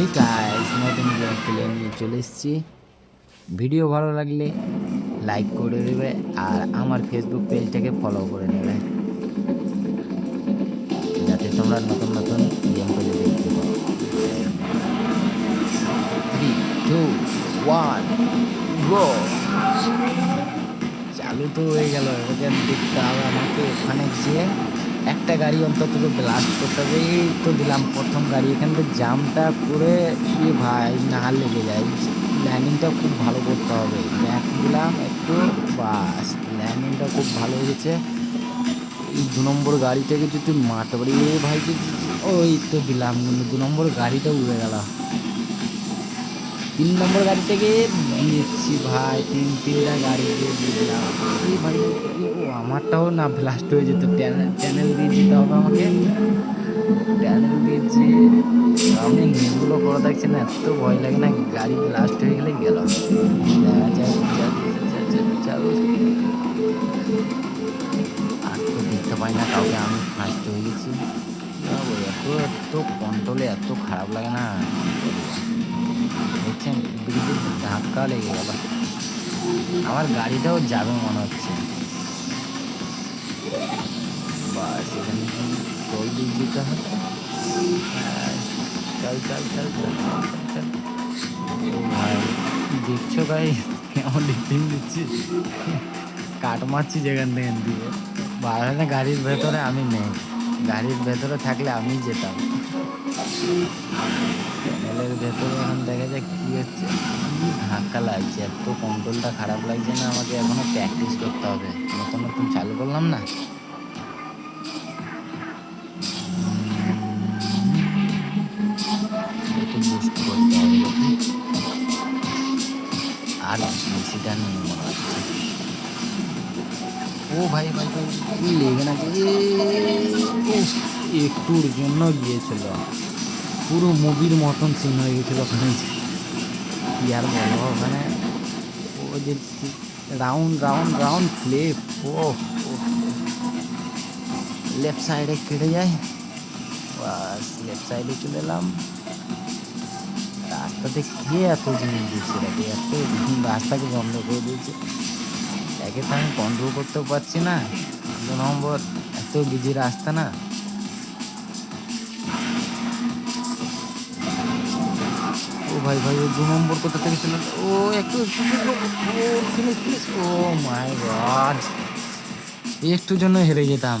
এই গাইস নতুন game play নিয়ে চলে এসেছি। ভিডিও ভালো লাগলে লাইক করে দেবে আর আমার ফেসবুক পেজটাকে ফলো করে নেবে। যাতে তোমরা নতুন নতুন গেম প্লে দেখতে পাও। থ্রি টু ওয়ান গো চালু তো হয়ে গেল, এবার দেখতে হবে আমাকে ওখানে যেয়ে একটা গাড়ি অন্তত ব্লাস্ট করতে হবে, এই তো দিলাম। প্রথম গাড়ি, এখান থেকে জামটা করে কি ভাই, না লেগে যায়। ল্যান্ডিংটা খুব ভালো করতে হবে। ব্যাক দিলাম একটু, বাস ল্যান্ডিংটা খুব ভালো হয়েছে দু নম্বর গাড়িটাকে যদি মারতে পারি ভাই যদি ওই তো দিলাম। কিন্তু দু নম্বর গাড়িটা উড়ে গেল। তিন নম্বর গাড়ি থেকে দিয়েছি ভাই, তিন তিনটা গাড়ি দিয়ে ভাই আমারটাও না ব্লাস্ট হয়ে যেত। ট্যানেল ট্যানেল দিয়ে দিতে হবে আমাকে। ট্যানেল দিয়েছি। আমি নেটগুলো করে দেখছি না, এত ভয় লাগে না, গাড়ি ব্লাস্ট হয়ে গেলে গেল। আর তো দেখতে পাই না, কাউকে আমি ফার্স্ট হয়ে গেছি। এত এত কন্ট্রোলে এত খারাপ লাগে না। ধাক্কা লেগে গেল আমার গাড়িটাও যাবে মনে হচ্ছে। দিতে হবে। চল চল চল চল চল, ভাই দেখছ ভাই কেমন ডিপিং দিচ্ছি? কাট মারছি যেখান থেকে দিয়ে। বাড়ালে গাড়ির ভেতরে আমি নেই। গাড়ির ভেতরে থাকলে আমি যেতাম। প্যানেলের ভেতরে এখন দেখা যাক কী হচ্ছে। কি ধাক্কা লাগছে, এত কন্ট্রোলটা খারাপ লাগছে না আমাকে এখনও প্র্যাকটিস করতে হবে। নতুন নতুন চালু করলাম না। আর বেশিটা নেই মনে হচ্ছে। ও ভাই ভাই ভাই লেগে না একটুর জন্য গিয়েছিল। পুরো মুভির মতন সিন হয়ে গেছিল ওখানে। কি আর বলব, ওখানে ও যে রাউন্ড রাউন্ড রাউন্ড ফ্লিপ ও লেফট সাইডে কেটে যায়। বাস লেফট সাইডে চলে এলাম। রাস্তাতে কে এত জিনিস দিচ্ছে নাকি এত রাস্তাকে বন্ধ করে দিয়েছে। একে তো আমি কন্ট্রোল করতেও পারছি না। দু নম্বর, এত বিজি রাস্তা না। ভাই ভাই, ও দু নম্বর কোথা থেকে ছিল? ও একটু ও মাই গড একটু জন্য হেরে যেতাম।